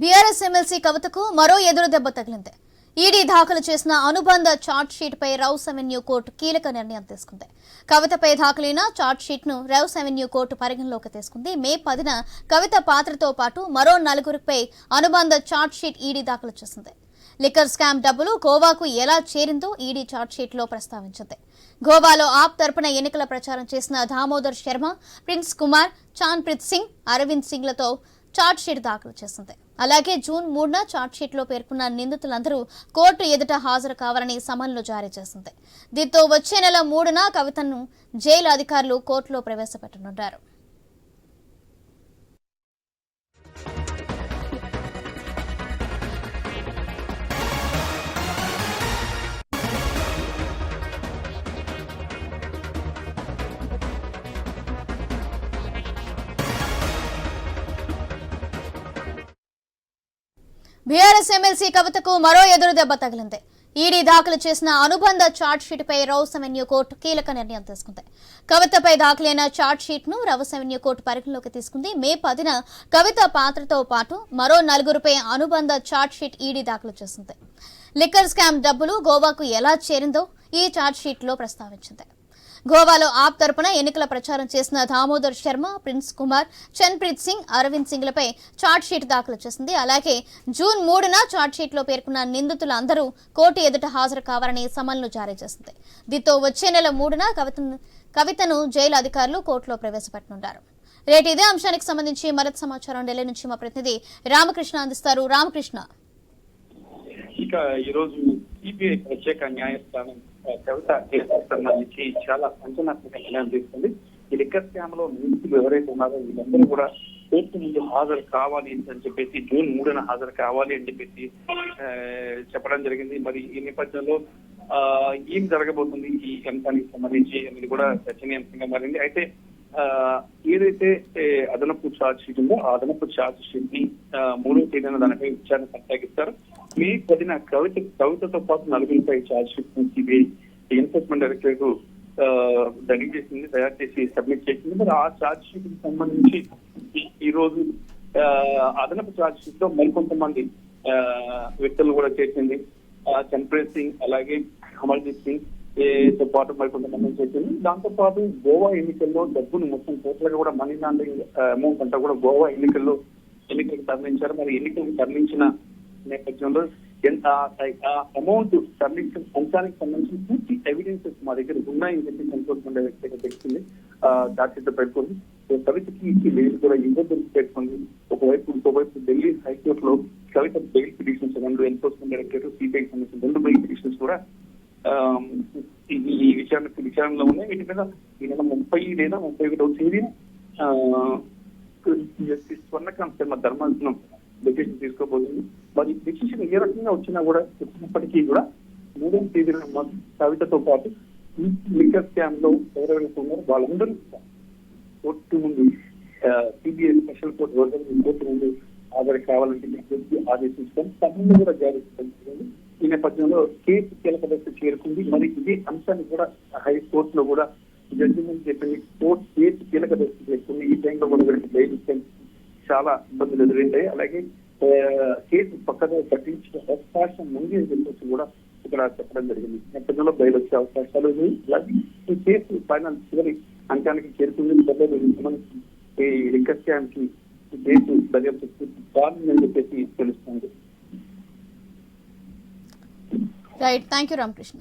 BRS MLC కవితకు మరో ఎదురు దెబ్బ తగిలింది. ఈడీ దాఖలు చేసిన అనుబంధ చార్ట్ షీట్ పై రౌస్ అవెన్యూ కోర్టు కీలక నిర్ణయం తీసుకుంది. కవితపై దాఖలైన చార్ట్ షీట్ను రౌస్ అవెన్యూ కోర్టు పరిగణలోకి తీసుకుంది. మే పదిన కవిత పాత్రతో పాటు మరో నలుగురిపై అనుబంధ చార్ట్ షీట్ ఈడీ దాఖలు చేసింది. లిక్కర్ స్కామ్ డబ్బులు గోవాకు ఎలా చేరిందో ఈడీ చార్ట్ ప్రస్తావించింది. గోవాలో ఆప్ తరపున ఎన్నికల ప్రచారం చేసిన దామోదర్ శర్మ ప్రిన్స్ కుమార్ చాన్ప్రీత్ సింగ్ అరవింద్ సింగ్లతో షీట్ దాఖలు చేసింది. అలాగే జూన్ మూడున చార్ట్ షీట్లో పేర్కొన్న నిందితులందరూ కోర్టు ఎదుట హాజరు కావాలని సమన్లు జారీ చేసింది. దీంతో వచ్చే నెల మూడున కవితను జైలు అధికారులు కోర్టులో ప్రవేశపెట్టనున్నారు బీఆర్ఎస్ ఎమ్మెల్సీ కవితకు మరో ఎదురు దెబ్బ తగిలింది. ఈడీ దాఖలు చేసిన అనుబంధ చార్ట్ షీట్ పై రౌస్ అవెన్యూ కోర్టు కీలక నిర్ణయం తీసుకుంది. కవితపై దాఖలైన చార్ట్ షీట్ను రౌస్ అవెన్యూ కోర్టు పరిగణలోకి తీసుకుంది. మే పదిన కవిత పాత్రతో పాటు మరో నలుగురిపై అనుబంధ చార్ట్ షీట్ ఈడీ దాఖలు చేసింది. లిక్కర్ స్కామ్ డబ్బులు గోవాకు ఎలా చేరిందో ఈ చార్ట్ షీట్లో ప్రస్తావించింది. గోవాలో ఆప్ తరపున ఎన్నికల ప్రచారం చేసిన దామోదర్ శర్మ ప్రిన్స్ కుమార్ చన్ప్రీత్ సింగ్ అరవింద్ సింగ్లపై చార్ట్ షీట్ దాఖలు చేసింది. అలాగే జూన్ మూడున చార్ట్ షీట్లో పేర్కొన్న నిందితులు అందరూ కోర్టు ఎదుట హాజరు కావాలని సమన్లు జారీ చేసింది. దీంతో వచ్చే నెల మూడున కవితను కవితను జైలు అధికారులు కోర్టులో ప్రవేశపెట్టనున్నారు రేటు ఇదే అంశానికి సంబంధించి మరింత సమాచారం ఢిల్లీ నుంచి మా ప్రతినిధి రామకృష్ణ అందిస్తారు. రామకృష్ణ. ఇక ఈరోజు సిబిఐ ప్రత్యేక న్యాయస్థానం కవిత కేసుకు సంబంధించి చాలా సంచలనాత్మక నిర్ణయం తీసుకుంది. ఈ లిక్కర్ స్కామ్లో నిందితులు ఎవరైతే ఉన్నారో వీళ్ళందరూ కూడా కోర్టు ముందు హాజరు కావాలి అని చెప్పేసి జూన్ మూడున హాజరు కావాలి అని చెప్పేసి ఆ, చెప్పడం జరిగింది. మరి ఈ నేపథ్యంలో ఆ, ఏం జరగబోతుంది ఈ అంశానికి సంబంధించి అనేది కూడా చర్చనీయాంశంగా మారింది. అయితే ఏదైతే అదనపు ఛార్జ్ షీట్ ఉందో ఆ అదనపు ఛార్జ్ షీట్ని ఆ, మూడో తేదీన దానిపై విచారణ కొనసాగిస్తారు. మే పదిన కవిత కవితతో పాటు నలుగురిపై ఛార్జ్ షీట్ని సిబిఐ ఎన్ఫోర్స్మెంట్ డైరెక్టరేట్ రెడీ చేసింది తయారు చేసి సబ్మిట్ చేసింది. మరి ఆ ఛార్జ్ షీట్కి సంబంధించి ఈ- రోజు ఆ, అదనపు ఛార్జ్ షీట్లో మరికొంతమంది ఆ, వ్యక్తులు కూడా చేసింది. ఆ, సింగ్ అలాగే అమర్జీత్ సింగ్ తో పాటు మరికొంతమంది కొంతమంది చేసింది దాంతో పాటు గోవా ఎన్నికల్లో డబ్బును మొత్తం టోటల్ కూడా మనీ లాండరింగ్ అమౌంట్ అంతా కూడా గోవా ఎన్నికల్లో ఎన్నికలకు తరలించారు. మరి ఎన్నికలకు తరలించిన నేపథ్యంలో ఎంత ఆ అమౌంట్ తరలించిన అంశానికి సంబంధించిన పూర్తి ఎవిడెన్సెస్ మా దగ్గర ఉన్నాయని చెప్పి ఎన్ఫోర్స్మెంట్ వ్యక్తిగా తెలిసింది. డాక్టర్ పెట్టుకుంది సో కవితకి ఈ బెయిల్ కూడా ఇవ్వద్దని పెట్టుకుంది ఒకవైపు ఇంకోవైపు ఢిల్లీ హైకోర్టులో కవిత బెయిల్ పిటిషన్స్ రెండు ఎన్ఫోర్స్మెంట్ డైరెక్టరేట్ సిబిఐకి సంబంధించిన రెండు బెయిల్ పిటిషన్స్ కూడా ఆమ్, ఈ ఈ విచారణలో ఉన్నాయి. వీటి మీద ఈ నెల ముప్పై లేదా ముప్పై ఒకటో తేదీ జస్టిస్ స్వర్ణకాంత్ శర్మ ధర్మాసనం డెసిషన్ తీసుకోబోతుంది. మరి డెసిషన్ ఏ రకంగా వచ్చినా కూడా వచ్చినప్పటికీ కూడా మూడవ తేదీన కవితతో పాటు లిక్కర్ స్కామ్లో ఎవరెవరైతే ఉన్నారో వాళ్ళందరూ కోర్టు ముందు సిబిఐ స్పెషల్ కోర్టు కోర్టు ముందు హాజరు కావాలంటే చెప్పి తమ కూడా జారీ చేయడం ఈ నేపథ్యంలో కేసు కీలక దశ చేరుకుంది. మరి ఇదే అంశాన్ని కూడా హైకోర్టులో కూడా జడ్జిమెంట్ చెప్పింది కోర్టు కేసు కీలక దశ చేరుకుంది. ఈ టైంలో కూడా వీళ్ళకి బెయిల్ చాలా ఇబ్బందులు ఎదురైంటాయి అలాగే కేసు పక్కగా పట్టించిన అవకాశం ఉంది అని చెప్పేసి కూడా ఇక్కడ చెప్పడం జరిగింది. నేపథ్యంలో బయలు వచ్చే అవకాశాలు ఉన్నాయి. అలాగే ఈ కేసు ఫైనల్ చివరి అంకానికి చేరుకుంది. సంబంధించి ఈ లిక్కర్ క్యాంప్కి ఈ కేసు దర్యాప్తు పూర్తి కావాలని చెప్పేసి తెలుస్తుంది. Right thank you Ramakrishna